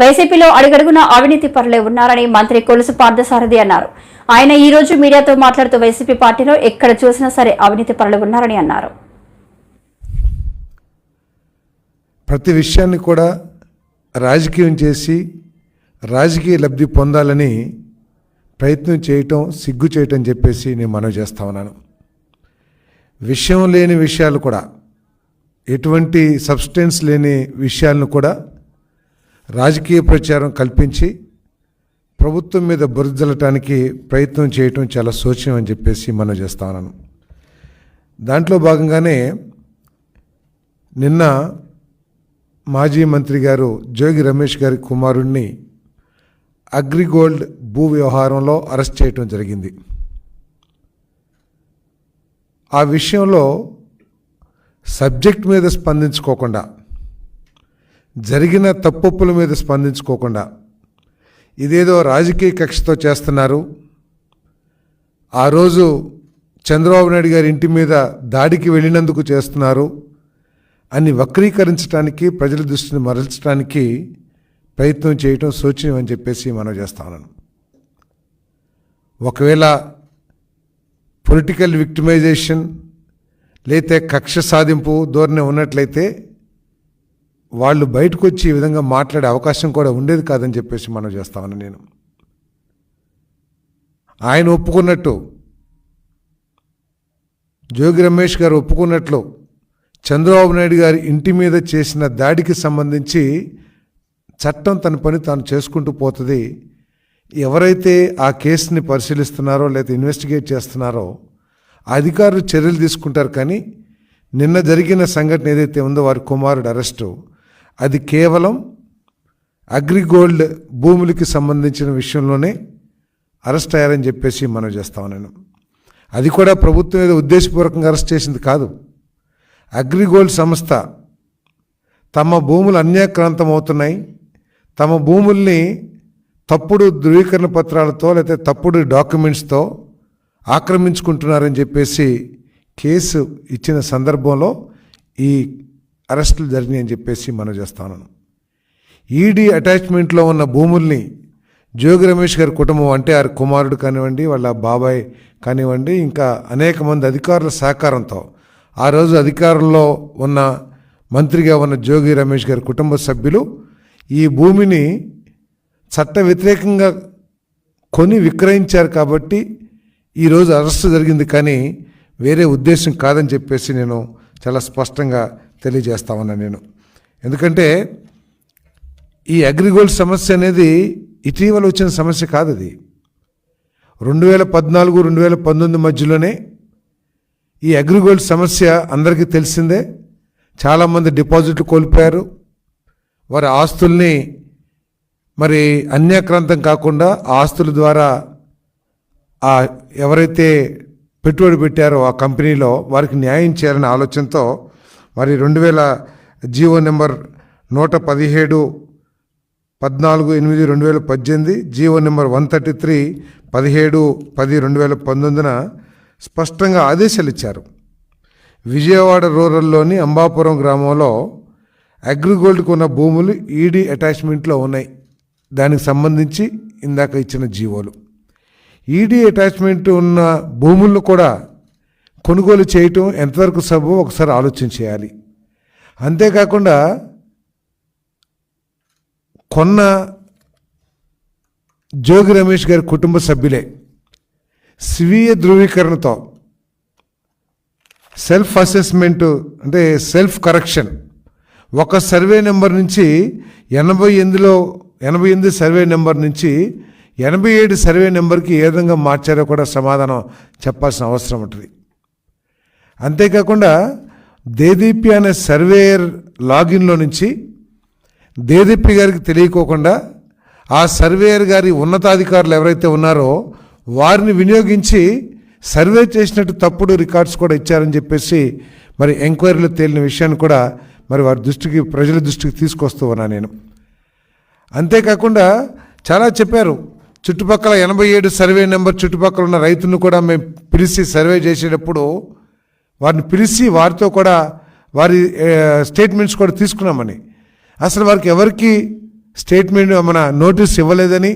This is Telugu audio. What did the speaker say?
వైసీపీలో అడుగడుగున అవినీతి పరులే ఉన్నారని మంత్రి కొలుసు పార్థసారథి అన్నారు. ఆయన ఈ రోజు మీడియాతో మాట్లాడుతూ వైసీపీ పార్టీలో ఎక్కడ చూసినా సరే అవినీతి పరులు ఉన్నారని అన్నారు. ప్రతి విషయాన్ని కూడా రాజకీయం చేసి రాజకీయ లబ్ధి పొందాలని ప్రయత్నం చేయటం సిగ్గు చేయటం చెప్పేసి నేను మనవి చేస్తా ఉన్నాను. విషయం లేని విషయాలు కూడా ఎటువంటి సబ్స్టెన్స్ లేని విషయాలను కూడా రాజకీయ ప్రచారం కల్పించి ప్రభుత్వం మీద బురదలటానికి ప్రయత్నం చేయటం చాలా శోచ్యం అని చెప్పేసి మనం చేస్తాను దాంట్లో భాగంగానే నిన్న మాజీ మంత్రి గారు జోగి రమేష్ గారి కుమారుణ్ణి అగ్రిగోల్డ్ భూ వ్యవహారంలో అరెస్ట్ చేయటం జరిగింది. ఆ విషయంలో సబ్జెక్ట్ మీద స్పందించుకోకుండా జరిగిన తప్పొప్పుల మీద స్పందించుకోకుండా ఇదేదో రాజకీయ కక్షతో చేస్తున్నారు. ఆ రోజు చంద్రబాబు నాయుడు గారి ఇంటి మీద దాడికి వెళ్ళినందుకు చేస్తున్నారు. అని వక్రీకరించడానికి ప్రజల దృష్టిని మరల్చడానికి ప్రయత్నం చేయటం శోచనీయం అని చెప్పేసి మనం చేస్తామన్నాను ఒకవేళ పొలిటికల్ విక్టిమైజేషన్ లేతే కక్ష సాధింపు ధోరణి ఉన్నట్లయితే వాళ్ళు బయటకు వచ్చి ఈ విధంగా మాట్లాడే అవకాశం కూడా ఉండేది కాదని చెప్పేసి మనం చేస్తామని నేను. ఆయన ఒప్పుకున్నట్టు జోగి రమేష్ గారు ఒప్పుకున్నట్లు చంద్రబాబు నాయుడు గారి ఇంటి మీద చేసిన దాడికి సంబంధించి చట్టం తన పని తాను చేసుకుంటూ పోతుంది. ఎవరైతే ఆ కేసుని పరిశీలిస్తున్నారో లేదా ఇన్వెస్టిగేట్ చేస్తున్నారో ఆ అధికారులు చర్యలు తీసుకుంటారు కానీ నిన్న జరిగిన సంఘటన ఏదైతే ఉందో వారి కుమారుడు అరెస్టు అది కేవలం అగ్రిగోల్డ్ భూములకి సంబంధించిన విషయంలోనే అరెస్ట్ అయ్యారని చెప్పేసి మనం చేస్తాం నేను అది కూడా ప్రభుత్వం ఏదో ఉద్దేశపూర్వకంగా అరెస్ట్ చేసింది కాదు. అగ్రిగోల్డ్ సంస్థ తమ భూములు అన్యాక్రాంతం అవుతున్నాయి. తమ భూముల్ని తప్పుడు ధృవీకరణ పత్రాలతో లేకపోతే తప్పుడు డాక్యుమెంట్స్తో ఆక్రమించుకుంటున్నారని చెప్పేసి కేసు ఇచ్చిన సందర్భంలో ఈ అరెస్టులు జరిగినాయని చెప్పేసి మనం చేస్తాను ఈడీ అటాచ్మెంట్లో ఉన్న భూముల్ని జోగి రమేష్ గారి కుటుంబం అంటే వారి కుమారుడు కానివ్వండి వాళ్ళ బాబాయ్ కానివ్వండి ఇంకా అనేక మంది అధికారుల సహకారంతో ఆ రోజు అధికారంలో ఉన్న మంత్రిగా ఉన్న జోగి రమేష్ గారి కుటుంబ సభ్యులు ఈ భూమిని చట్ట వ్యతిరేకంగా కొని విక్రయించారు కాబట్టి ఈరోజు అరెస్టు జరిగింది కానీ వేరే ఉద్దేశం కాదని చెప్పేసి నేను చాలా స్పష్టంగా తెలియజేస్తామన్నా నేను. ఎందుకంటే ఈ అగ్రిగోల్డ్ సమస్య అనేది ఇటీవల వచ్చిన సమస్య కాదు అది. రెండు వేల పద్నాలుగు రెండు వేల పంతొమ్మిది మధ్యలోనే ఈ అగ్రిగోల్డ్ సమస్య అందరికీ తెలిసిందే. చాలామంది డిపాజిట్లు కోల్పోయారు. వారి ఆస్తుల్ని మరి అన్యాక్రాంతం కాకుండా ఆస్తుల ద్వారా ఆ ఎవరైతే పెట్టుబడి పెట్టారో ఆ కంపెనీలో వారికి న్యాయం చేయాలనే ఆలోచనతో మరి రెండు వేల జీవో నెంబర్ నూట పదిహేడు పద్నాలుగు ఎనిమిది రెండు వేల పద్దెనిమిది GO number one thirty three పదిహేడు పది రెండు వేల పంతొమ్మిదిన స్పష్టంగా ఆదేశాలు ఇచ్చారు. విజయవాడ రూరల్లోని అంబాపురం గ్రామంలో అగ్రిగోల్డ్కు ఉన్న భూములు ఈడీ అటాచ్మెంట్లో ఉన్నాయి. దానికి సంబంధించి ఇందాక ఇచ్చిన జీవోలు. ఈడీ అటాచ్మెంట్ ఉన్న భూములను కూడా కొనుగోలు చేయటం ఎంతవరకు సబు ఒకసారి ఆలోచన చేయాలి. అంతేకాకుండా కొన్న జోగి రమేష్ గారి కుటుంబ సభ్యులే స్వీయ ధృవీకరణతో సెల్ఫ్ అసెస్మెంట్ అంటే సెల్ఫ్ కరెక్షన్. ఒక సర్వే నెంబర్ నుంచి ఎనభై ఎనిమిదిలో ఎనభై ఎనిమిది సర్వే నెంబర్ నుంచి ఎనభై ఏడు సర్వే నెంబర్కి ఏ విధంగా మార్చారో కూడా సమాధానం చెప్పాల్సిన అవసరం ఉంటుంది. అంతేకాకుండా దేదీపి అనే సర్వేయర్ లాగిన్లో నుంచి దేదీప్య గారికి తెలియకోకుండా ఆ సర్వేయర్ గారి ఉన్నతాధికారులు ఎవరైతే ఉన్నారో వారిని వినియోగించి సర్వే చేసినట్టు తప్పుడు రికార్డ్స్ కూడా ఇచ్చారని చెప్పేసి మరి ఎంక్వైరీలో తేలిన విషయాన్ని కూడా మరి వారి దృష్టికి ప్రజల దృష్టికి తీసుకొస్తూ ఉన్నా నేను. అంతేకాకుండా చాలా చెప్పారు చుట్టుపక్కల ఎనభై ఏడు సర్వే నెంబర్ చుట్టుపక్కల ఉన్న రైతులను కూడా మేము పిలిచి సర్వే చేసేటప్పుడు వారిని పిలిచి వారితో కూడా వారి స్టేట్మెంట్స్ కూడా తీసుకున్నామని. అసలు వారికి ఎవరికి స్టేట్మెంట్ మన నోటీస్ ఇవ్వలేదని